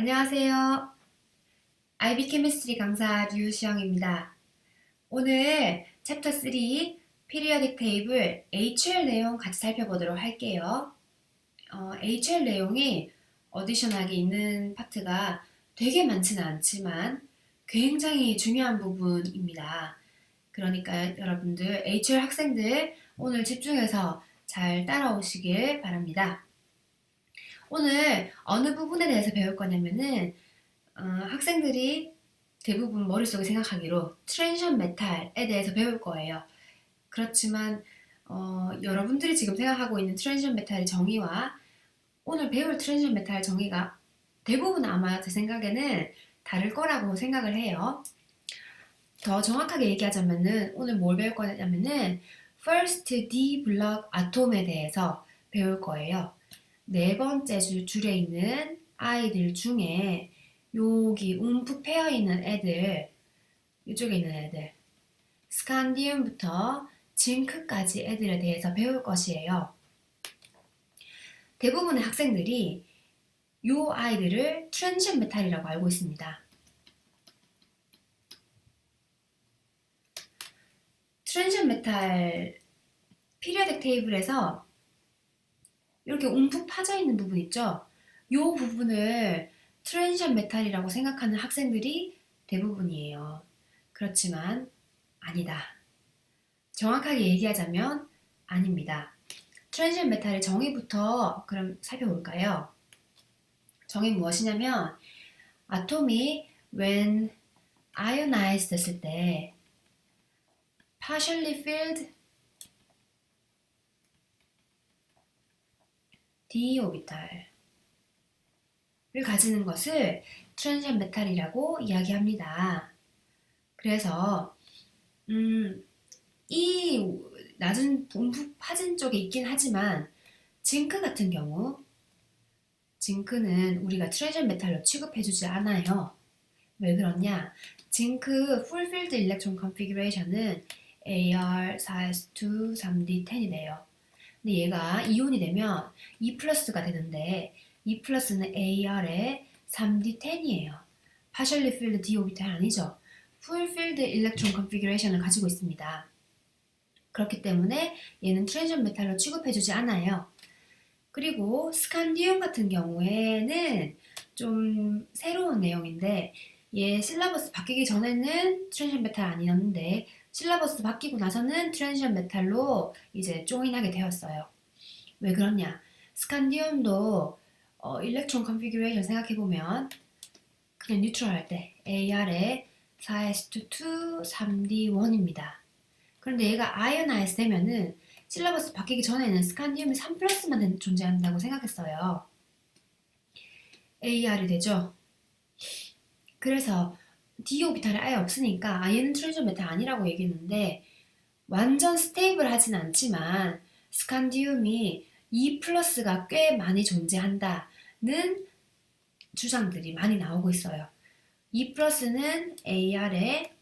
안녕하세요. IB 케미스트리 강사 류시영입니다. 오늘 챕터 3 피리어딕 테이블 HL 내용 같이 살펴보도록 할게요. 어, HL 내용이 어디셔널하게 있는 파트가 되게 많지는 않지만 굉장히 중요한 부분입니다. 그러니까 여러분들 HL 학생들 오늘 집중해서 잘 따라오시길 바랍니다. 오늘 어느 부분에 대해서 배울 거냐면은 어, 학생들이 대부분 머릿속에 생각하기로 트랜션 메탈에 대해서 배울 거예요. 그렇지만 어, 여러분들이 지금 생각하고 있는 트랜션 메탈의 정의와 오늘 배울 트랜션 메탈 정의가 대부분 아마 제 생각에는 다를 거라고 생각을 해요. 더 정확하게 얘기하자면은 오늘 뭘 배울 거냐면은 first D block 아톰에 대해서 배울 거예요. 네 번째 줄, 줄에 있는 아이들 중에 여기 움푹 패여 있는 애들, 이쪽에 있는 애들, 스칸디움부터 징크까지 애들에 대해서 배울 것이에요. 대부분의 학생들이 이 아이들을 트랜션 메탈이라고 알고 있습니다. 트랜션 메탈 피리어딕 테이블에서 이렇게 움푹 파져 있는 부분 있죠? 이 부분을 트랜션 메탈이라고 생각하는 학생들이 대부분이에요. 그렇지만 아니다. 정확하게 얘기하자면 아닙니다. 트랜션 메탈의 정의부터 그럼 살펴볼까요? 정의 무엇이냐면 아톰이 when ionized 됐을 때 partially filled d 오비탈을 가지는 것을 트랜션 메탈이라고 이야기합니다. 그래서 음, 이 낮은 움푹 파진 쪽에 있긴 하지만 징크 같은 경우 징크는 우리가 트랜션 메탈로 취급해주지 않아요. 왜 그러냐? 징크 풀필드 일렉트론 컨피규레이션은 AR4S2 3D10이래요. 근데 얘가 이온이 되면 E 플러스가 되는데 E 플러스는 AR의 3D10이에요. partially filled d 오비탈 아니죠. full filled electron configuration을 가지고 있습니다. 그렇기 때문에 얘는 트랜션 메탈로 취급해주지 않아요. 그리고 스칸디움 같은 경우에는 좀 새로운 내용인데 얘 실라버스 바뀌기 전에는 트랜션 메탈 아니었는데 실라버스 바뀌고 나서는 트랜션 메탈로 이제 조인하게 되었어요. 왜 그러냐? 스칸디움도 어, 일렉트론 컨피규레이션 생각해보면 그냥 뉴트럴 할 때 AR의 4s2 3d1입니다. 그런데 얘가 아이오나이즈 되면은 실라버스 바뀌기 전에는 스칸디움이 3 플러스만 존재한다고 생각했어요. AR이 되죠. 그래서 D 오비탈이 아예 없으니까 아 얘는 트랜션 메탈 아니라고 얘기했는데 완전 스테이블하진 않지만 스칸디움이 E 플러스가 꽤 많이 존재한다는 주장들이 많이 나오고 있어요. E 플러스는 AR의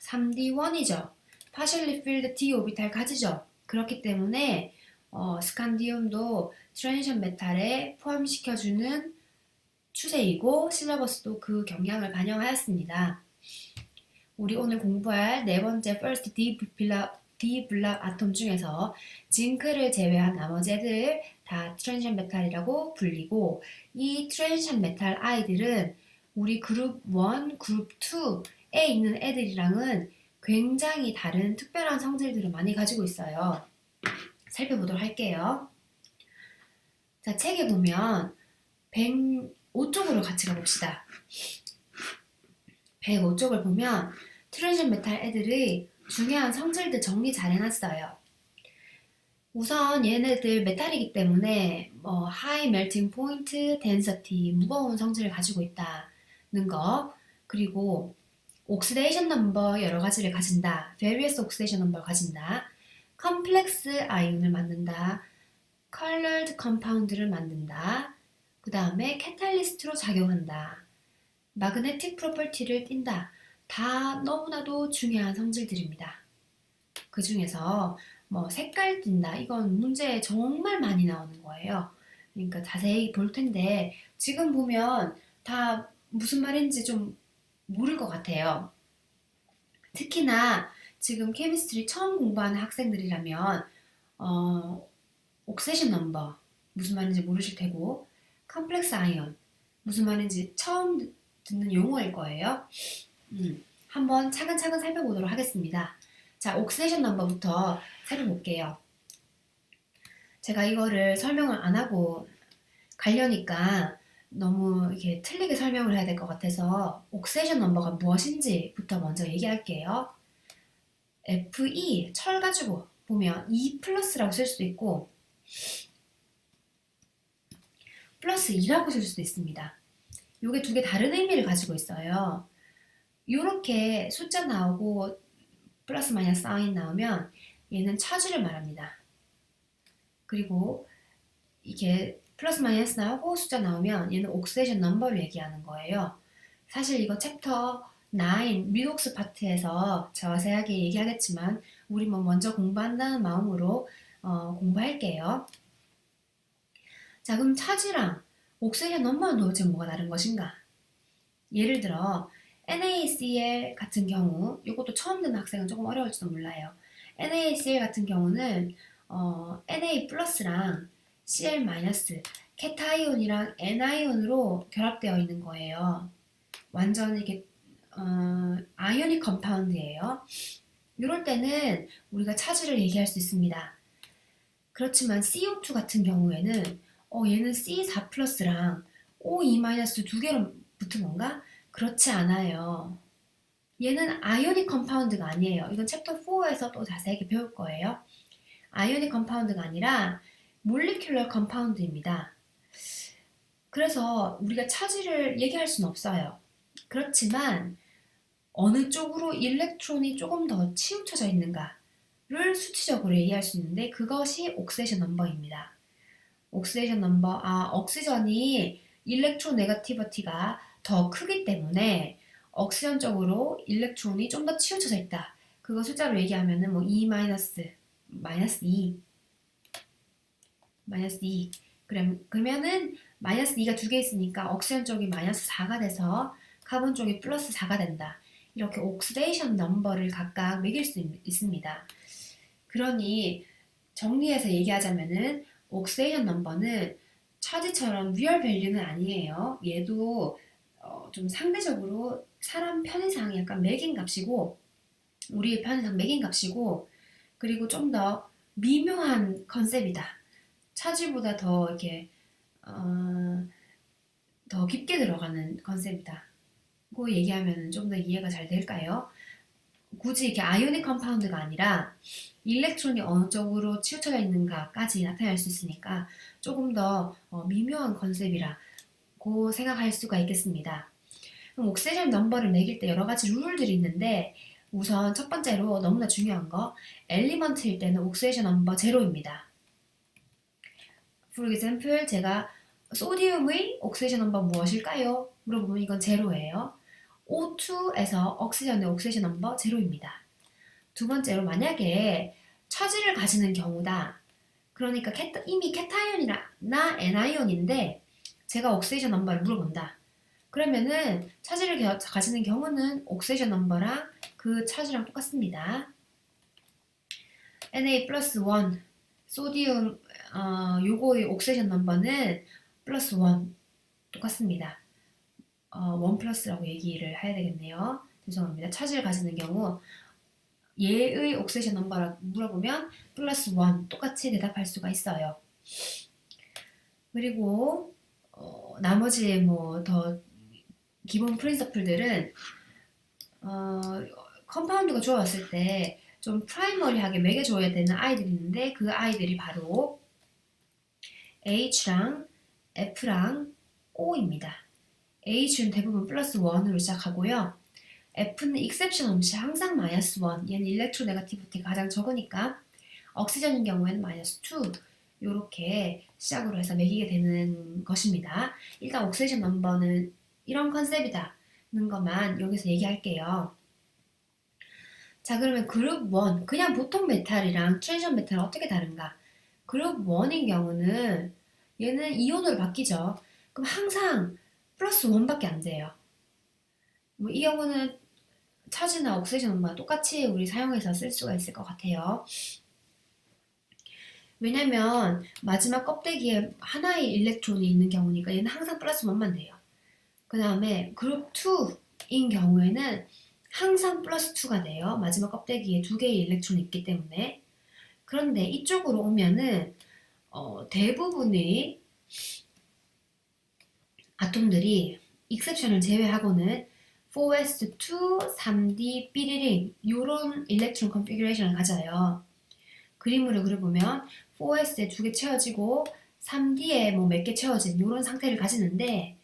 3D1이죠. partially filled D 오비탈 가지죠. 그렇기 때문에 어, 스칸디움도 트랜션 메탈에 포함시켜주는 추세이고 실러버스도 그 경향을 반영하였습니다. 우리 오늘 공부할 네 번째 first D 블락, D 블락 아톰 중에서 징크를 제외한 나머지 애들 다 트랜션 메탈이라고 불리고 이 트랜션 메탈 아이들은 우리 그룹 1, 그룹 2에 있는 애들이랑은 굉장히 다른 특별한 성질들을 많이 가지고 있어요. 살펴보도록 할게요. 자, 책에 보면 105쪽으로 같이 가봅시다. 105쪽을 보면 트랜션 메탈 애들의 중요한 성질들 정리 잘 해놨어요. 우선 얘네들 메탈이기 때문에 뭐 하이 멜팅 포인트, 덴서티, 무거운 성질을 가지고 있다는 거 그리고 옥시데이션 넘버 여러 가지를 가진다. various oxidation number 가진다. 컴플렉스 아이온을 만든다. 컬러드 컴파운드를 만든다. 그 다음에 캐탈리스트로 작용한다. 마그네틱 프로퍼티를 띈다. 다 너무나도 중요한 성질들입니다. 그 중에서 뭐 색깔 띈다. 이건 문제에 정말 많이 나오는 거예요. 그러니까 자세히 볼 텐데 지금 보면 다 무슨 말인지 좀 모를 것 같아요. 특히나 지금 케미스트리 처음 공부하는 학생들이라면 어, 옥세션 넘버 무슨 말인지 모르실 테고 컴플렉스 아이언 무슨 말인지 처음 듣는 용어일 거예요. 음, 한번 차근차근 살펴보도록 하겠습니다. 자, 옥시데이션 넘버부터 살펴볼게요. 제가 이거를 설명을 안 하고 가려니까 너무 이렇게 틀리게 설명을 해야 될 것 같아서 옥시데이션 넘버가 무엇인지부터 먼저 얘기할게요. Fe, 철 가지고 보면 E 플러스라고 쓸 수도 있고 플러스 2라고 쓸 수도 있습니다. 이게 두 개 다른 의미를 가지고 있어요. 이렇게 숫자 나오고 플러스 마이너스 사인 나오면 얘는 차지를 말합니다. 그리고 이게 플러스 마이너스 나오고 숫자 나오면 얘는 옥시데이션 넘버를 얘기하는 거예요. 사실 이거 챕터 9 미독스 파트에서 자세하게 얘기하겠지만 우리 뭐 먼저 공부한다는 마음으로 어, 공부할게요. 자 그럼 차지랑 옥시데이션 넘버는 도대체 뭐가 다른 것인가? 예를 들어 NaCl 같은 경우 이것도 처음 듣는 학생은 조금 어려울지도 몰라요. NaCl 같은 경우는 어, Na 플러스랑 Cl 마이너스 캐타이온이랑 N아이온으로 결합되어 있는 거예요. 완전 이게 어, 아이오닉 컴파운드예요. 이럴 때는 우리가 차지를 얘기할 수 있습니다. 그렇지만 CO2 같은 경우에는 어, 얘는 C4 플러스랑 O2 마이너스 두 개로 붙은 건가? 그렇지 않아요. 얘는 아이오닉 컴파운드가 아니에요. 이건 챕터 4에서 또 자세하게 배울 거예요. 아이오닉 컴파운드가 아니라 몰리큘러 컴파운드입니다. 그래서 우리가 차지를 얘기할 수는 없어요. 그렇지만 어느 쪽으로 일렉트론이 조금 더 치우쳐져 있는가를 수치적으로 얘기할 수 있는데 그것이 옥세션 넘버입니다. 옥시데이션 넘버, 아, 옥시전이 일렉트론 네거티버티가 더 크기 때문에 억시전 쪽으로 일렉트론이 좀 더 치우쳐져 있다. 그거 숫자로 얘기하면은 뭐 E 마이너스 마이너스 2 마이너스 2 그럼 그러면은 마이너스 2가 두 개 있으니까 억시전 쪽이 마이너스 4가 돼서 카본 쪽이 플러스 4가 된다. 이렇게 옥시데이션 넘버를 각각 매길 수 있, 있습니다. 그러니 정리해서 얘기하자면은 옥시데이션 넘버는 차지처럼 리얼 밸류는 아니에요. 얘도 어, 좀 상대적으로 사람 편의상 약간 매긴 값이고 우리의 편의상 매긴 값이고 그리고 좀 더 미묘한 컨셉이다. 차지보다 더 이렇게 어, 더 깊게 들어가는 컨셉이다. 고 얘기하면 좀 더 이해가 잘 될까요? 굳이 이렇게 아이오닉 컴파운드가 아니라 일렉트론이 어느 쪽으로 치우쳐져 있는가까지 나타낼 수 있으니까 조금 더 어, 미묘한 컨셉이라고 생각할 수가 있겠습니다. 그럼 옥시전 넘버를 매길 때 여러 가지 룰들이 있는데 우선 첫 번째로 너무나 중요한 거 엘리먼트일 때는 옥시전 넘버 제로입니다. For example, 제가 소디움의 옥시전 넘버 무엇일까요? 물어보면 이건 제로예요. O2에서 옥시전의 옥시전 넘버 제로입니다. 두 번째로 만약에 차지를 가지는 경우다. 그러니까 캐타, 이미 캐타이온이나 N아이온인데 제가 옥시전 넘버를 물어본다. 그러면은 차지를 겨- 가지는 경우는 옥시전 넘버랑 그 차지랑 똑같습니다. Na 플러스 1 소디움 어, 요거의 옥시전 넘버는 플러스 1 똑같습니다. 어, 1 플러스라고 얘기를 해야 되겠네요. 죄송합니다. 차지를 가지는 경우 얘의 옥시전 넘버라고 물어보면 플러스 1 똑같이 대답할 수가 있어요. 그리고 어, 나머지 뭐 더 기본 프린서플들은 어, 컴파운드가 좋았을 때 좀 프라이머리하게 매겨줘야 되는 아이들이 있는데 그 아이들이 바로 H랑 F랑 O입니다. H는 대부분 플러스 1으로 시작하고요. F는 익셉션 없이 항상 마이너스 1. 얘는 일렉트로네가티비티가 가장 적으니까 억시전인 경우에는 마이너스 2. 이렇게 시작으로 해서 매기게 되는 것입니다. 일단 옥시전 넘버는 이런 컨셉이다는 것만 여기서 얘기할게요. 자 그러면 그룹 1 그냥 보통 메탈이랑 트랜션 메탈은 어떻게 다른가? 그룹 1인 경우는 얘는 이온으로 바뀌죠. 그럼 항상 플러스 1밖에 안 돼요. 뭐 이 경우는 차지나 옥시전 넘버와 똑같이 우리 사용해서 쓸 수가 있을 것 같아요. 왜냐면 마지막 껍데기에 하나의 일렉트론이 있는 경우니까 얘는 항상 플러스 1만 돼요. 그 다음에 그룹 2인 경우에는 항상 플러스 2가 돼요. 마지막 껍데기에 두 개의 일렉트론이 있기 때문에. 그런데 이쪽으로 오면은 어, 대부분의 아톰들이 익셉션을 제외하고는 4s2, 3d, 삐리링 이런 일렉트론 컨피규레이션을 가져요. 그림으로 그려보면 4s에 두 개 채워지고 3d에 뭐 몇 개 채워진 이런 상태를 가지는데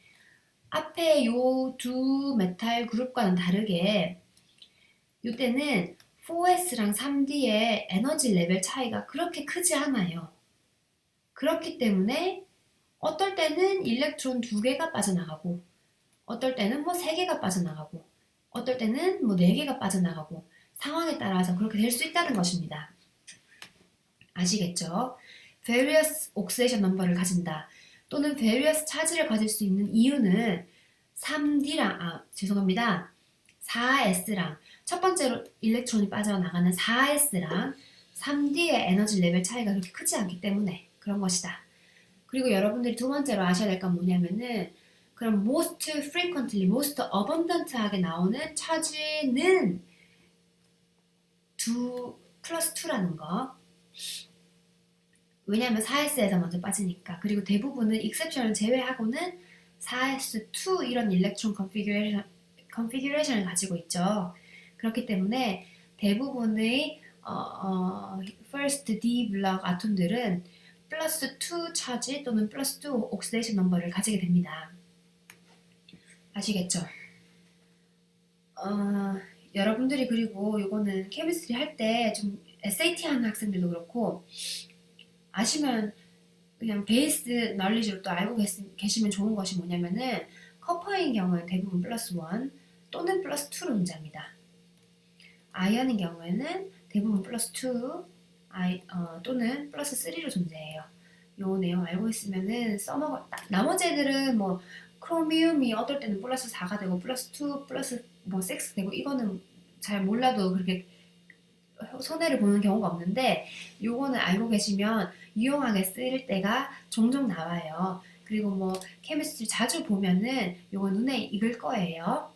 앞에 요 두 메탈 그룹과는 다르게 이때는 4s랑 3d의 에너지 레벨 차이가 그렇게 크지 않아요. 그렇기 때문에 어떨 때는 일렉트론 두 개가 빠져나가고 어떨 때는 뭐 세 개가 빠져나가고 어떨 때는 뭐 네 개가 빠져나가고 상황에 따라서 그렇게 될 수 있다는 것입니다. 아시겠죠? various oxidation number를 가진다 또는 various 차지를 가질 수 있는 이유는 3D랑 아 죄송합니다. 4S랑 첫 번째로 일렉트론이 빠져나가는 4S랑 3D의 에너지 레벨 차이가 그렇게 크지 않기 때문에 그런 것이다. 그리고 여러분들이 두 번째로 아셔야 될 건 뭐냐면은 그럼 most frequently, most abundant하게 나오는 차지는 2 플러스 2라는 거. 왜냐하면 4S에서 먼저 빠지니까. 그리고 대부분은 exception을 제외하고는 4S2 이런 일렉트론 컨피규레이션, 컨피규레이션을 가지고 있죠. 그렇기 때문에 대부분의 어, 어, first D 블록 아톰들은 플러스 2 차지 또는 플러스 2 옥시데이션 넘버를 가지게 됩니다. 아시겠죠? 어, 여러분들이 그리고 이거는 케미스트리 할 때 좀 SAT 하는 학생들도 그렇고 아시면 그냥 베이스 널리지로 또 알고 계시, 면 좋은 것이 뭐냐면은 커퍼인 경우는 대부분 플러스 1 또는 플러스 2로 존재합니다. 아이언인 경우에는 대부분 플러스 2 아이, 어, 또는 플러스 3로 존재해요. 요 내용 알고 있으면은 써먹어. 나머지 애들은 뭐 크로미움이 어떨 때는 플러스 4가 되고 플러스 2, 플러스 뭐 6 되고 이거는 잘 몰라도 그렇게 손해를 보는 경우가 없는데 요거는 알고 계시면 유용하게 쓰일 때가 종종 나와요. 그리고 뭐 케미스트리 자주 보면은 요거 눈에 익을 거예요.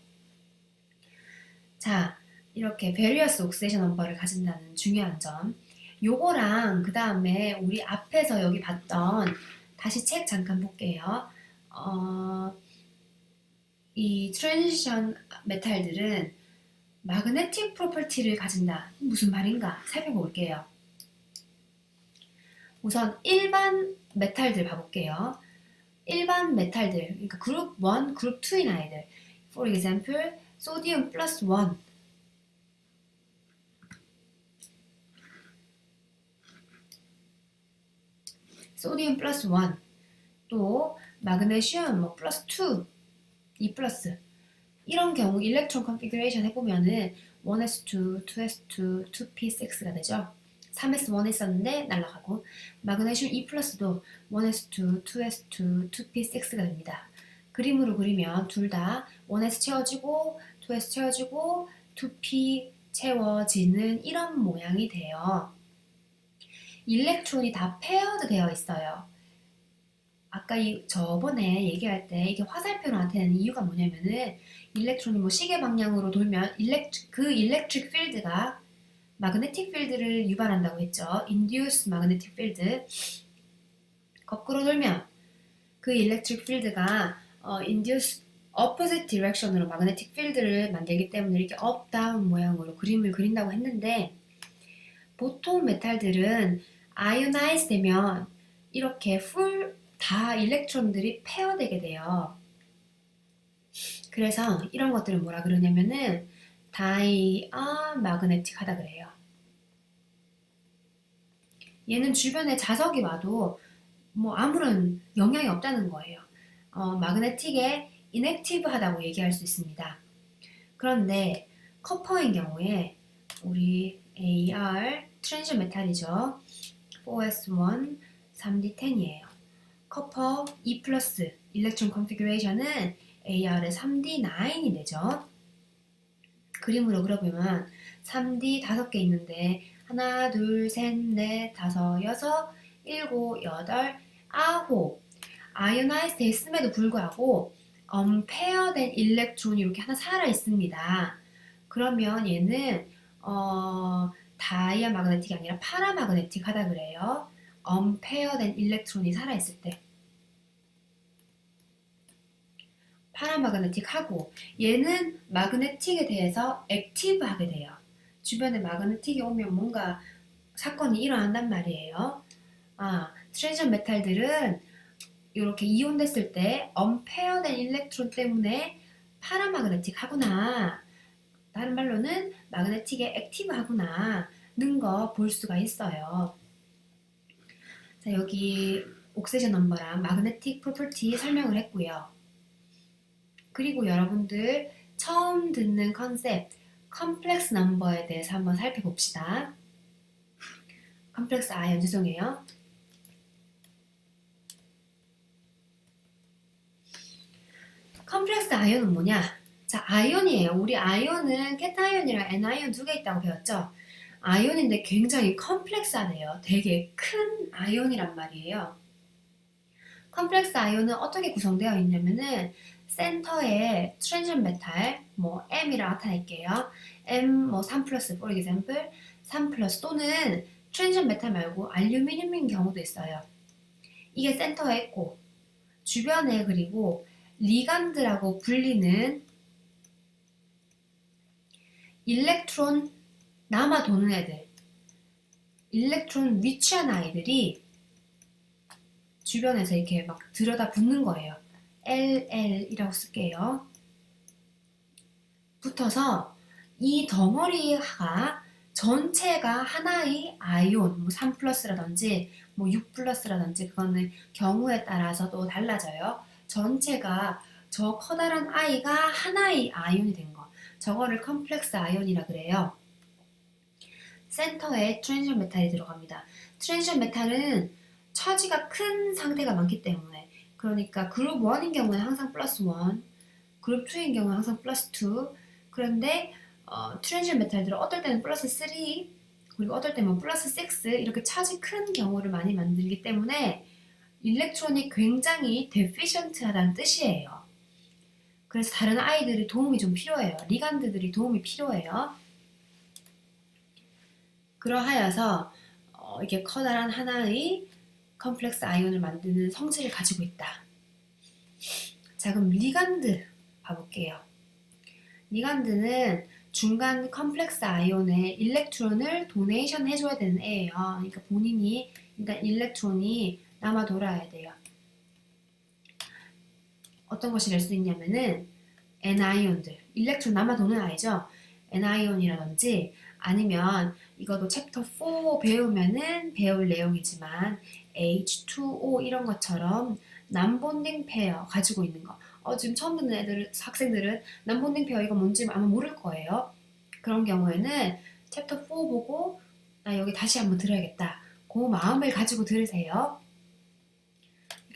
자, 이렇게 베리어스 옥시데이션 넘버를 가진다는 중요한 점. 요거랑 그 다음에 우리 앞에서 여기 봤던 다시 책 잠깐 볼게요. 어, 이 트랜지션 메탈들은 마그네틱 프로퍼티를 가진다. 무슨 말인가 살펴볼게요. 우선 일반 메탈들 봐볼게요. 일반 메탈들, 그러니까 그룹 1, 그룹 2인 아이들. For example, 소디움 플러스 1. 소디움 플러스 1. 또 마그네슘 뭐 플러스 2, 2 플러스. 이런 경우 일렉트론 컨피규레이션 해보면은 1s2, 2s2, 2p6가 되죠. 3s1 했었는데 날라가고 마그네슘 2 플러스도 1s2, 2s2, 2p6가 됩니다. 그림으로 그리면 둘 다 1s 채워지고 2s 채워지고 2p 채워지는 이런 모양이 돼요. 일렉트론이 다 페어드 되어 있어요. 아까 이 저번에 얘기할 때 이게 화살표로 나타내는 이유가 뭐냐면은 일렉트론이 뭐 시계 방향으로 돌면 일렉트, 그 일렉트릭 필드가 마그네틱 필드를 유발한다고 했죠. induce magnetic field. 거꾸로 돌면 그 일렉트릭 필드가 어, induce opposite direction으로 마그네틱 필드를 만들기 때문에 이렇게 업 다운 모양으로 그림을 그린다고 했는데 보통 메탈들은 아이오나이즈 되면 이렇게 풀 다 일렉트론들이 페어되게 돼요. 그래서 이런 것들을 뭐라 그러냐면은 다이아 마그네틱 하다 그래요. 얘는 주변에 자석이 와도 뭐 아무런 영향이 없다는 거예요. 어, 마그네틱에 인액티브 하다고 얘기할 수 있습니다. 그런데 커퍼인 경우에 우리 AR 트랜스 메탈이죠. 4S1 3D10이에요. 커퍼 E 플러스 일렉트론 컨피규레이션은 AR의 3D9이 되죠. 그림으로 그려보면 3D 다섯 개 있는데 하나, 둘, 셋, 넷, 다섯, 여섯, 일곱, 여덟, 아홉 아이오나이즈 돼 있음에도 불구하고 언페어된 일렉트론이 이렇게 하나 살아 있습니다. 그러면 얘는 어, 다이아 마그네틱이 아니라 파라 마그네틱 하다 그래요. 언페어된 일렉트론이 살아 있을 때 파라 마그네틱 하고 얘는 마그네틱에 대해서 액티브하게 돼요. 주변에 마그네틱이 오면 뭔가 사건이 일어난단 말이에요. 아, 트랜전 메탈들은 이렇게 이온됐을 때 언페어된 일렉트론 때문에 파라마그네틱 하구나. 다른 말로는 마그네틱에 액티브 하구나. 는 거 볼 수가 있어요. 자, 여기 옥세션 넘버랑 마그네틱 프로퍼티 설명을 했고요. 그리고 여러분들 처음 듣는 컨셉 컴플렉스 넘버에 대해서 한번 살펴봅시다. 컴플렉스 아이언 죄송해요. 컴플렉스 아이언은 뭐냐? 자, 아이언이에요. 우리 아이언은 캐타이언이랑 애나이언 두개 있다고 배웠죠? 아이언인데 굉장히 컴플렉스하네요. 되게 큰 아이언이란 말이에요. 컴플렉스 아이언은 어떻게 구성되어 있냐면은 센터에 트랜전 메탈 뭐 M이라 나타낼게요. M 뭐3 플러스 for example 3 플러스 또는 트랜전 메탈 말고 알루미늄인 경우도 있어요. 이게 센터에 있고 주변에 그리고 리간드라고 불리는 일렉트론 남아 도는 애들, 일렉트론 위치한 아이들이 주변에서 이렇게 막 들여다 붙는 거예요. LL이라고 쓸게요. 붙어서 이 덩어리가 전체가 하나의 아이온, 뭐 3 플러스라든지 뭐6 플러스라든지 그거는 경우에 따라서도 달라져요. 전체가 저 커다란 아이가 하나의 아이온이 된 거. 저거를 컴플렉스 아이온이라 그래요. 센터에 트랜션 메탈이 들어갑니다. 트랜션 메탈은 처지가 큰 상태가 많기 때문에 그러니까 그룹 1인 경우는 항상 플러스 1, 그룹 2인 경우는 항상 플러스 2 그런데 어, 트랜션 메탈들은 어떨 때는 플러스 3 그리고 어떨 때는 플러스 6 이렇게 차지 큰 경우를 많이 만들기 때문에 일렉트론이 굉장히 데피션트하다는 뜻이에요. 그래서 다른 아이들이 도움이 좀 필요해요. 리간드들이 도움이 필요해요. 그러하여서 어, 이게 커다란 하나의 컴플렉스 아이온을 만드는 성질을 가지고 있다. 자 그럼 리간드 봐볼게요. 리간드는 중간 컴플렉스 아이온에 일렉트론을 도네이션 해줘야 되는 애예요. 그러니까 본인이 일단 일렉트론이 남아 돌아야 돼요. 어떤 것이 될 수 있냐면은 N아이온들, 일렉트론 남아 도는 아이죠. N아이온이라든지 아니면 이것도 챕터 4 배우면은 배울 내용이지만 H2O 이런 것처럼 남본딩 페어 가지고 있는 거. 어, 지금 처음 듣는 애들, 학생들은 남본딩 페어 이거 뭔지 아마 모를 거예요. 그런 경우에는 챕터 4 보고 나 여기 다시 한번 들어야겠다. 그 마음을 가지고 들으세요.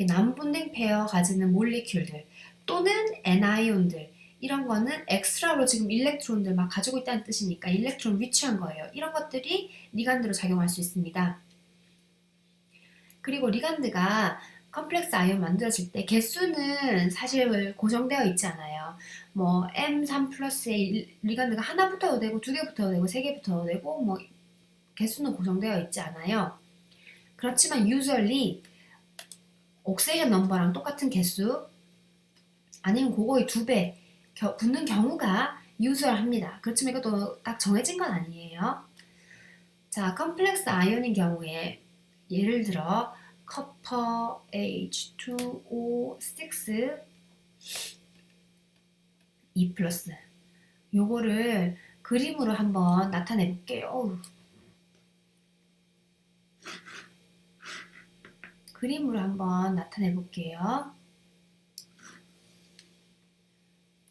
남본딩 페어 가지는 몰리큘들 또는 애나이온들 이런 거는 엑스트라로 지금 일렉트론들 막 가지고 있다는 뜻이니까 일렉트론 위치한 거예요. 이런 것들이 리간드로 작용할 수 있습니다. 그리고 리간드가 컴플렉스 아이온 만들어질 때 개수는 사실 고정되어 있지 않아요. 뭐 M3 플러스의 리간드가 하나 붙어도 되고 두개 붙어도 되고 세개 붙어도 되고 뭐 개수는 고정되어 있지 않아요. 그렇지만 usually 옥세이션 넘버랑 똑같은 개수 아니면 그거의 두 배 붙는 경우가 유수합니다. 그렇지만 이것도 딱 정해진 건 아니에요. 자, 컴플렉스 아이온인 경우에 예를 들어 커퍼 H2O6 2 플러스 요거를 그림으로 한번 나타내 볼게요. 그림으로 한번 나타내 볼게요.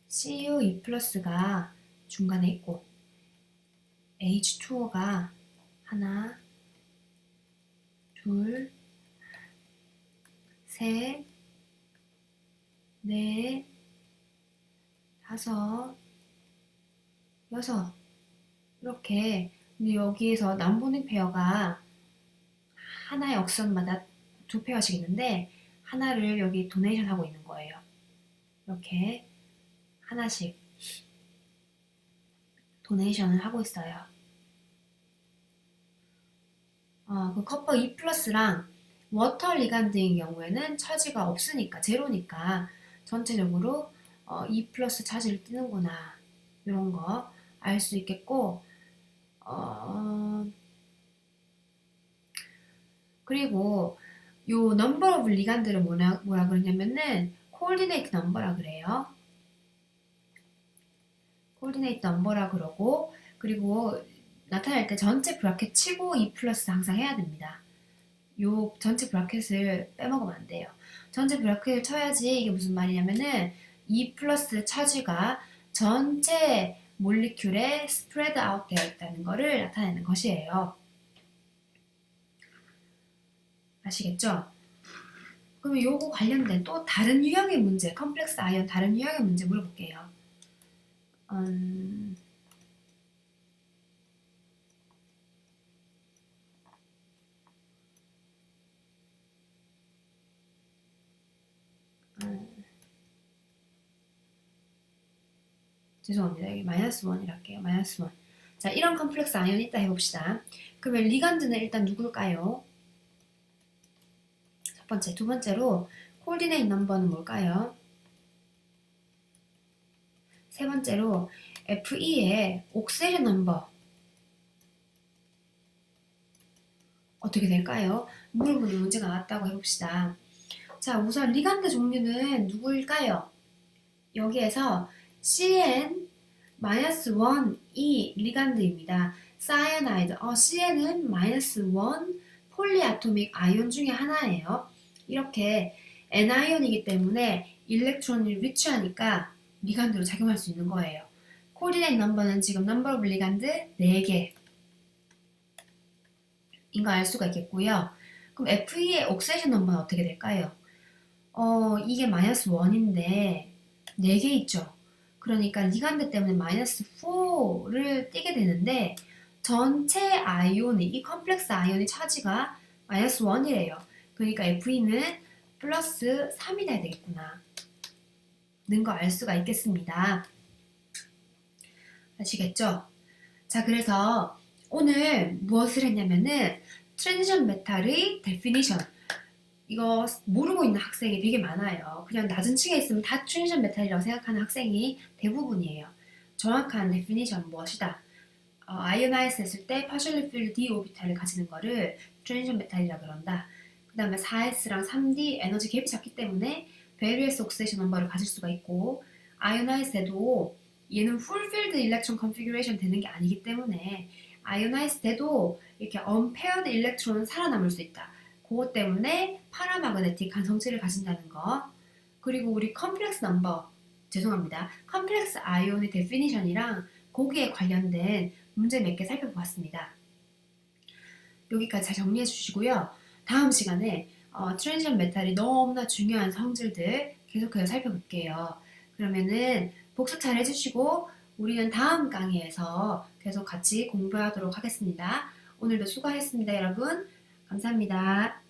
CU2 플러스가 중간에 있고 H2O가 하나, 둘, 셋, 넷, 다섯, 여섯 이렇게 근데 여기에서 남보는 페어가 하나의 억선마다 두 페어씩 있는데 하나를 여기 도네이션 하고 있는 거예요. 이렇게 하나씩 도네이션을 하고 있어요. 어, 그 커퍼 E 플러스랑 워터 리간드인 경우에는 차지가 없으니까 제로니까 전체적으로 어, E 플러스 차지를 뜨는구나 이런 거 알 수 있겠고 어, 그리고 요 넘버 오브 리간드를 뭐라, 뭐라 그러냐면은 코디네이트 넘버라 그래요. 코디네이트 넘버라 그러고 그리고 나타낼 때 전체 브라켓 치고 E 플러스 항상 해야 됩니다. 요 전체 브라켓을 빼먹으면 안 돼요. 전체 브라켓을 쳐야지 이게 무슨 말이냐면은 E 플러스 차지가 전체 몰리큘에 스프레드 아웃 되어 있다는 것을 나타내는 것이에요. 아시겠죠? 그러면 요거 관련된 또 다른 유형의 문제, 컴플렉스 아이언 다른 유형의 문제 물어볼게요. 음, 음, 죄송합니다. 여기 마이너스 1이라 할게요. 마이너스 1. 자, 이런 컴플렉스 아이언 있다 해봅시다. 그러면 리간드는 일단 누굴까요? 첫 번째. 두 번째로 코디네이트 넘버는 뭘까요? 세 번째로 FE의 옥세션 넘버 어떻게 될까요? 물어보는 문제가 나왔다고 해봅시다. 자, 우선 리간드 종류는 누구일까요? 여기에서 CN 마이너스 1이 리간드입니다. 사이아나이드. 어, CN은 마이너스 1 폴리아토믹 아이온 중에 하나예요. 이렇게 N아이온이기 때문에 일렉트론을 위치하니까 리간드로 작용할 수 있는 거예요. 코디네이트 넘버는 지금 넘버 오브 리간드 4개 인거 알 수가 있겠고요. 그럼 FE의 옥세션 넘버는 어떻게 될까요? 어, 이게 마이너스 1인데 4개 있죠. 그러니까 리간드 때문에 마이너스 4를 띄게 되는데 전체 아이온이 이 컴플렉스 아이온의 차지가 마이너스 1이래요. 그러니까 FE는 플러스 3이 돼야 되겠구나. 는 거 알 수가 있겠습니다. 아시겠죠? 자, 그래서 오늘 무엇을 했냐면은 트랜지션 메탈의 데피니션 이거 모르고 있는 학생이 되게 많아요. 그냥 낮은 층에 있으면 다 트랜지션 메탈이라고 생각하는 학생이 대부분이에요. 정확한 데피니션 무엇이다? 어, 아이오나이즈 했을 때 파셜리 필드 D 오비탈을 가지는 거를 트랜지션 메탈이라 그런다. 그 다음에 4s랑 3d 에너지 갭이 작기 때문에 베리어스 옥시데이션 넘버를 가질 수가 있고 아이오나이즈 돼도 얘는 풀필드 일렉트론 컨피규레이션 되는 게 아니기 때문에 아이오나이즈 돼도 이렇게 언페어드 일렉트론은 살아남을 수 있다. 그것 때문에 파라마그네틱한 성질을 가진다는 거. 그리고 우리 컴플렉스 넘버 죄송합니다. 컴플렉스 아이온의 데피니션이랑 거기에 관련된 문제 몇 개 살펴보았습니다. 여기까지 잘 정리해 주시고요. 다음 시간에 어, 트랜지션 메탈이 너무나 중요한 성질들 계속해서 살펴볼게요. 그러면은 복습 잘 해주시고 우리는 다음 강의에서 계속 같이 공부하도록 하겠습니다. 오늘도 수고하셨습니다, 여러분. 감사합니다.